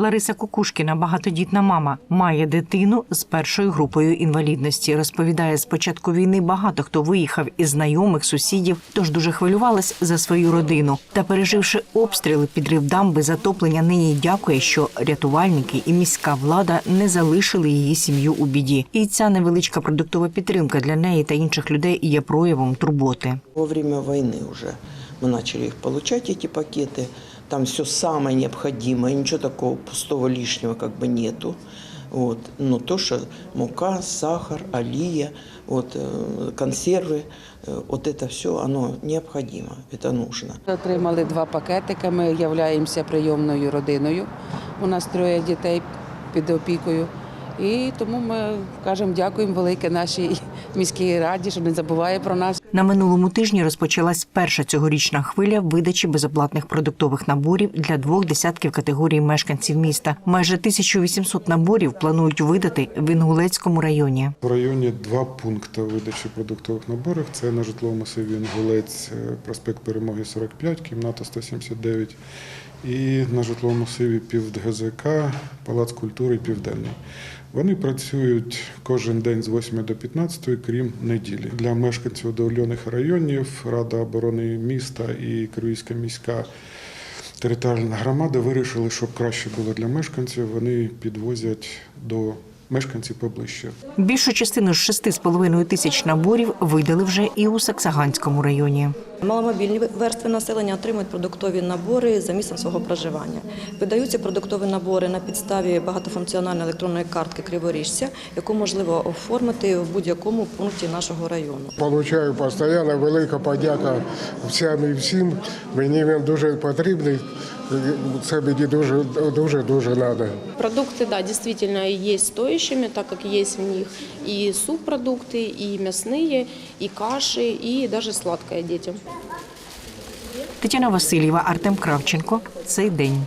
Лариса Кукушкіна, багатодітна мама, має дитину з першою групою інвалідності. Розповідає, з початку війни багато хто виїхав із знайомих, сусідів, тож дуже хвилювалась за свою родину. Та переживши обстріли, підрив дамби, затоплення, нині дякує, що рятувальники і міська влада не залишили її сім'ю у біді. І ця невеличка продуктова підтримка для неї та інших людей є проявом турботи. Во время войны уже мы начали их получать, эти пакеты. Там все самое необходимое, ничего такого пустого лишнего как бы нету. Вот. Но то, что мука, сахар, алия, вот, э, консервы, э, вот это все, оно необходимо, это нужно. Отримали два пакетики. Ми являємося прийомною родиною. У нас троє дітей під опікою. І тому ми кажемо дякуємо велике нашій міській раді, що не забуває про нас. На минулому тижні розпочалась перша цьогорічна хвиля видачі безоплатних продуктових наборів для двох десятків категорій мешканців міста. Майже 1800 наборів планують видати в Інгулецькому районі. В районі два пункти видачі продуктових наборів. Це на житловому масиві Інгулець, е, проспект Перемоги 45, кімната 179. І на житловому масиві Півдгзк, Палац культури Південний. Вони працюють кожен день з 8 до 15, крім неділі. Для мешканців одолених районів Рада оборони міста і Кривійська міська територіальна громада вирішили, щоб краще було для мешканців. Вони підвозять до мешканців поближче. Більшу частину з 6,5 тисяч наборів видали вже і у Саксаганському районі. Маломобільні верстви населення отримують продуктові набори за місцем свого проживання. Видаються продуктові набори на підставі багатофункціональної електронної картки Криворіжця, яку можливо оформити в будь-якому пункті нашого району. Получаю постійно велика подяка всім і всім. Мені він дуже потрібний. Це мені дуже дуже дуже треба. Продукты, да, действительно есть стоящими, так как есть в них и субпродукты, и мясные, и каши, и даже сладкое детям. Тетяна Васильєва, Артем Кравченко. Цей день.